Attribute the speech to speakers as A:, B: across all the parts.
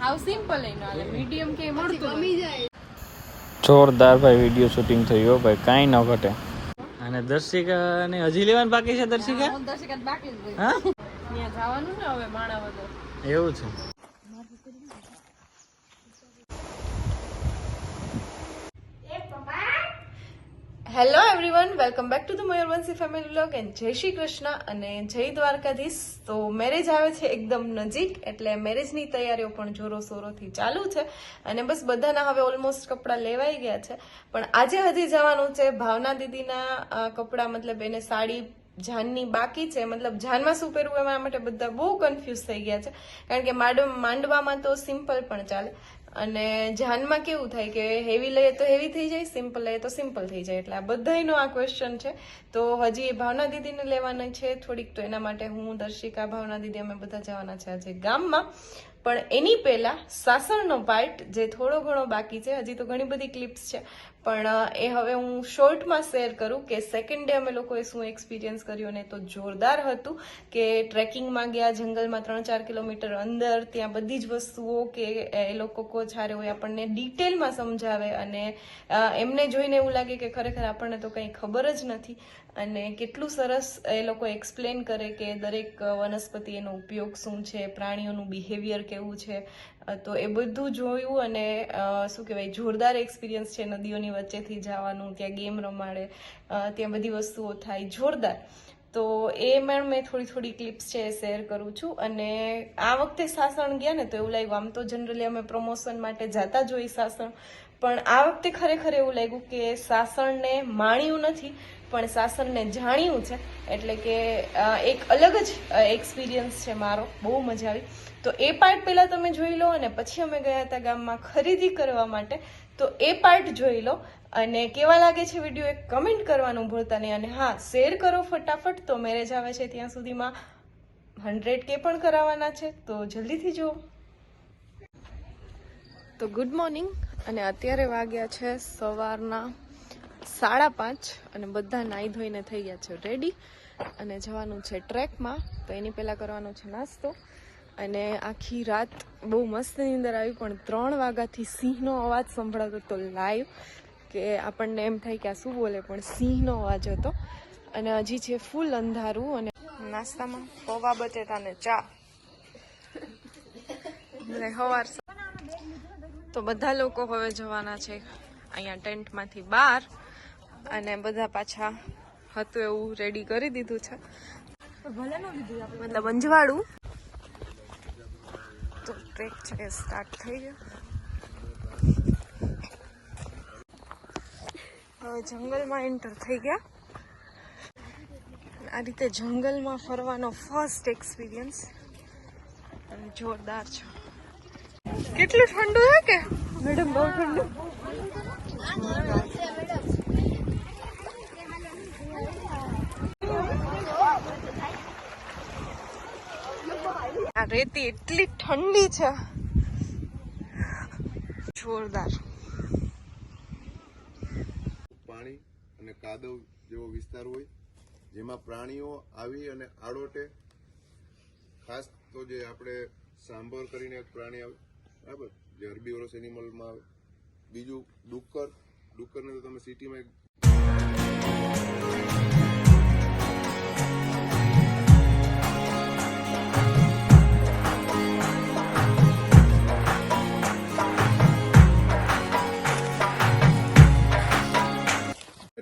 A: હાવ simple એનો હાલે medium કે મળતું
B: ગમી જાય.
C: જોરદાર ભાઈ વીડિયો શૂટિંગ થયું ભાઈ કાઈ ન ઘટે. અને દર્શિકા ને હજી લેવાનું બાકી છે દર્શિકા?
A: દર્શિકા બાકી જ
C: હા?
A: ત્યાં જવાનું ને હવે માણા
C: એવું છે.
A: Hello everyone welcome back to the Mayurvanshi family vlog and Jai Shri Krishna અને જય દ્વારકાધીશ. તો મેરેજ આવે છે એકદમ નજીક, એટલે મેરેજની તૈયારીઓ પણ જોરો સોરોથી ચાલુ છે. અને બસ બધાના હવે ઓલમોસ્ટ કપડાં લેવાઈ ગયા છે. પણ આજે હજી જવાનું છે ભાવના દીદીના કપડાં, મતલબ એને સાડી જાનની બાકી છે. મતલબ જાનમાં શું પહેરવું એના માટે બધા બહુ કન્ફ્યુઝ થઈ ગયા છે. કારણ કે માંડ માંડવામાં તો સિમ્પલ પણ ચાલે. અને જાનમાં કેવું થાય કે હેવી લઈએ તો હેવી થઈ જાય સિમ્પલ લઈએ તો સિમ્પલ થઈ જાય. એટલે આ બધાનો આ ક્વેશ્ચન છે. તો હજી ભાવના દીદીને લેવાના છે. થોડીક તો એના માટે હું, દર્શિકા, ભાવના દીદી અમે બધા જવાના છે આજે ગામમાં. પણ એની પહેલા સાસણનો પાર્ટ જે થોડો ઘણો બાકી છે, હજી તો ઘણી બધી ક્લિપ્સ છે. પણ એ હવે હું શોર્ટમાં શેર કરું કે સેકન્ડ ડે અમે લોકોએ શું એક્સપિરિયન્સ કર્યું ને તો જોરદાર હતું કે ટ્રેકિંગમાં ગયા, જંગલમાં ત્રણ ચાર કિલોમીટર અંદર, ત્યાં બધી જ વસ્તુઓ કે એ લોકો કોચારે હોય આપણને ડિટેલમાં સમજાવે અને એમને જોઈને એવું લાગે કે ખરેખર આપણને તો કંઈ ખબર જ નથી. અને કેટલું સરસ એ લોકો એક્સપ્લેન કરે કે દરેક વનસ્પતિ એનો ઉપયોગ શું છે, પ્રાણીઓનું બિહેવિયર કેવું છે તો એ બધું જોયું અને શું કહેવાય, જોરદાર એક્સપિરિયન્સ છે નદીઓની વચ્ચેથી જવાનું, ત્યાં ગેમ રમાડે ત્યાં બધી વસ્તુઓ થાય, જોરદાર. તો એ મેડ મેં થોડી થોડી ક્લિપ્સ છે એ શેર કરું છું અને આ વખતે સાસણ ગયા ને તો એવું લાગ્યું, આમ તો જનરલી અમે પ્રમોશન માટે જતા જ હોઈએ સાસણ પણ આ વખતે ખરેખર એવું લાગ્યું કે સાસણને માણ્યું નથી, પણ સાસણને જાણ્યું છે. એટલે કે એક અલગ જ એક્સપિરિયન્સ છે મારો. બહુ મજા આવી. તો એ પાર્ટ પહેલાં તમે જોઈ લો અને પછી અમે ગયા હતા ગામમાં ખરીદી કરવા માટે. તો એ પાર્ટ જોઈ લો અને કેવા લાગે છે વીડિયો એક કમેન્ટ કરવાનું ભૂલતા નહીં. અને હા શેર કરો ફટાફટ. તો મેરેજ આવે છે ત્યાં સુધીમાં હંડ્રેડ કે પણ કરાવવાના છે. તો જલ્દીથી જુઓ. તો ગુડ મોર્નિંગ અને અત્યારે વાગ્યા છે સવારના સાડા પાંચ અને બધા નાહી ધોઈને થઈ ગયા છે રેડી અને જવાનું છે ટ્રેકમાં, તો એની પહેલાં કરવાનો છે નાસ્તો. અને આખી રાત બહુ મસ્ત નીંદર આવી, પણ ત્રણ વાગ્યાથી સિંહનો અવાજ સંભળાતો હતો લાઈવ કે આપણને એમ થાય કે આ શું બોલે, પણ સિંહનો અવાજ હતો. અને હજી છે ફૂલ અંધારું અને નાસ્તામાં પૌવા, બટેટા ને ચા. અને સવાર તો બધા લોકો હવે જવાના છે અહીંયા ટેન્ટમાંથી બહાર અને બધા પાછા હતું એવું રેડી કરી દીધું છે. મતલબ અંજવાળું. તો ટ્રેક છે એ સ્ટાર્ટ થઈ ગયો. હવે જંગલમાં એન્ટર થઈ ગયા. આ રીતે જંગલમાં ફરવાનો ફર્સ્ટ એક્સપિરિયન્સ જોરદાર છે. કેટલું ઠંડુ છે કે? મેડમ બહુ ઠંડુ. આ રેતી એટલી ઠંડી છે. જોરદાર.
D: પાણી અને કાદવ જેવો વિસ્તાર હોય જેમાં પ્રાણીઓ આવી અને આડોટે ખાસ તો જે આપણે સાંભળ કરીને એક પ્રાણી આવે બરાબર? જે હર્બીવરસ એનિમલમાં આવે બીજું ડુક્કર. ડુક્કરને તો તમે સિટીમાં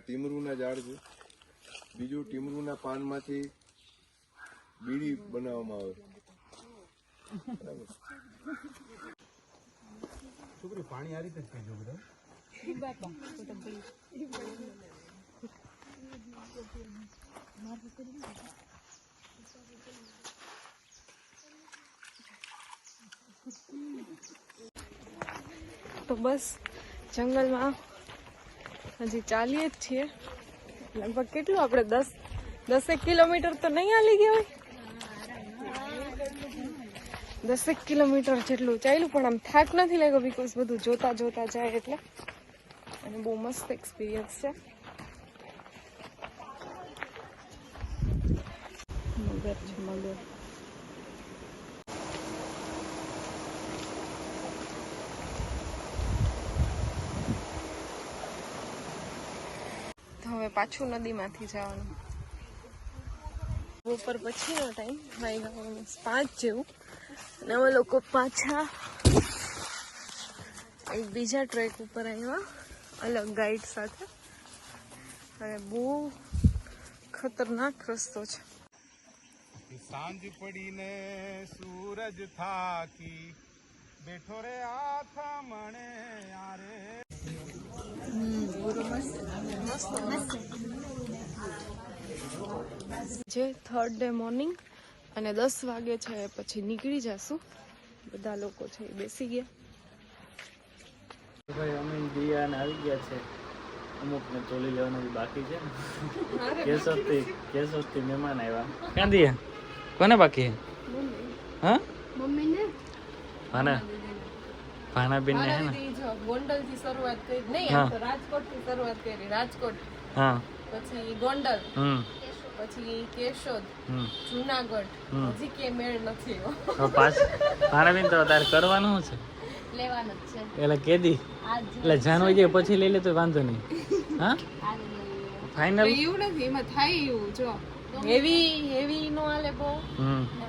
D: ટીમરૂના ઝાડ છે. બીજું ટીમરૂના પાનમાંથી બીડી બનાવવામાં આવે.
A: તો બસ જંગલમાં હજી ચાલીએ જ છીએ. લગભગ કેટલું? આપણે દસ દસેક કિલોમીટર તો નહીં હાલી ગયા હોય? દસેક કિલોમીટર જેટલું ચાલ્યું, પણ આમ થાક નથી લાગ્યો બીકોઝ બધું જોતા જોતા જાય એટલે. અને બહુ મસ્ત એક્સપિરિયન્સ છે. મગર છે મગર હવે પાછું નદીમાંથી જવાનું. બપોર પછીનો ટાઈમ વાગ્યા પાંચ જેવું. અને અમે લોકો પાછા. એક બીજા ટ્રેક ઉપર આવ્યા અલગ ગાઈડ સાથે. અને બહુ ખતરનાક રસ્તો છે.
B: સાંજ પડીને સૂરજ થાકી. બેઠો રે આથા મણે આરે.
A: જે થર્ડ ડે મોર્નિંગ અને દસ વાગે છે પછી નીકળી જશું. બધા લોકો છે એ બેસી ગયા.
C: ભાઈ અમે દિયા આવી ગયા છે. અમુક ને ચોલી લેવાનું બાકી છે. કેશોદથી કેશોદથી મહેમાન આવ્યા. ક્યાં દિયા? કોને બાકી? હા? ભાના. ભાનાબેન ને? હે ને
A: ગોંડલથી શરૂઆત કરી નહીં
C: હા.
A: આમ તો રાજકોટથી શરૂઆત કરી રાજકોટ.
C: હા.
A: પછી ગોંડલ.
C: હમ.
A: પછી કેશોદ જુનાગઢ હજી કે મેળ નથી
C: પાછ તો તારે કરવાનું છે?
A: લેવાનું જ છે.
C: એટલે કેદી એટલે જાન હોય જાય પછી લઈ લે તો વાંધો નહીં. હા? ફાઇનલ
A: એવું નથી એમાં થાય એવું જો. હેવી હેવી નો આલે બહુ.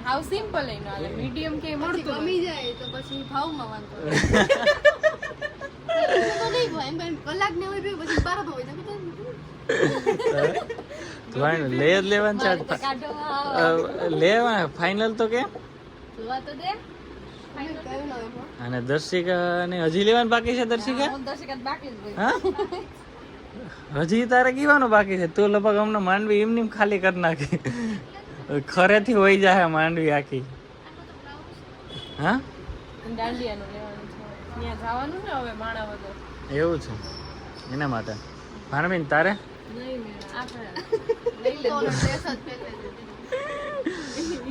A: હાવ સિમ્પલ એનો આલે મીડિયમ કે મળતું
E: કમી જાય તો પછી ભાવમાં વાંધો તો નહીં ભાઈ એમ કલાક ને હોય પછી બાર હોય તો
C: ફાઇનલ લે જ લેવાનું છે લેવા ફાઇનલ તો કે?
E: જોવા તો દે. ફાઈનલ કયું ના હોય
C: અને દર્શિકા ને હજી લેવાનું બાકી છે દર્શિકા?
E: હું દર્શક બાકી જ હોય
C: હા? હજી તારે કીવાનું બાકી છે? તું લગભગ હમણાં માંડવી એમની એમ ખાલી કરી નાખી. ખરેથી હોય જાય માંડવી આખી. હા?
A: દાંડિયાનું લેવાનું છે. ત્યાં જવાનું ને હવે માણા વગર?
C: એવું છે. એના માટે. ભાણબીન તારે?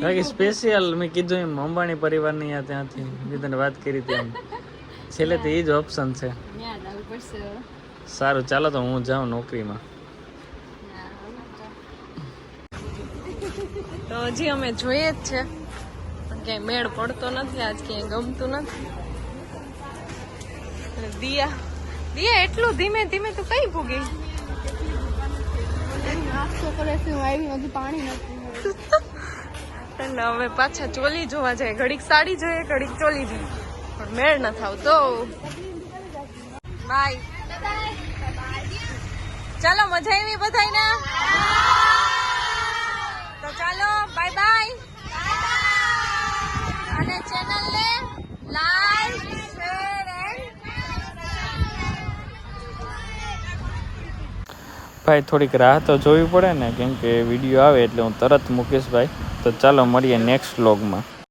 C: બાકી સ્પેશિયલ મેં કીધું એમ અંબાણી પરિવારની આ ત્યાંથી મેં તને વાત કરી હતી એમ. છેલ્લે તો એ જ ઓપ્શન છે. સારું ચાલો તો હું જાઉં નોકરીમાં.
A: તો. હજી અમે જોઈએ જ છે. પણ ક્યાંય મેળ પડતો નથી આજ ક્યાંય ગમતું નથી. દિયા દિયા એટલું ધીમે ધીમે તું કઈ ભૂગી?
E: નાસ્તો કરે છે હું આવી હજી પાણી નથી
A: હવે પાછા ચોલી જોવા જાય. ઘડીક સાડી જોઈએ ઘડીક ચોલી જોઈએ. પણ મેળ ન આવતો બાય ચાલો મજા આવી બધાને તો ચાલો બાય બાય અને ચેનલને લાઈક શેર એન્ડ
C: ભાઈ થોડીક રાહ તો જોવી પડે ને કેમ કે વીડિયો આવે એટલે હું તરત મૂકીશ ભાઈ. તો ચાલો મળીએ નેક્સ્ટ વ્લોગમાં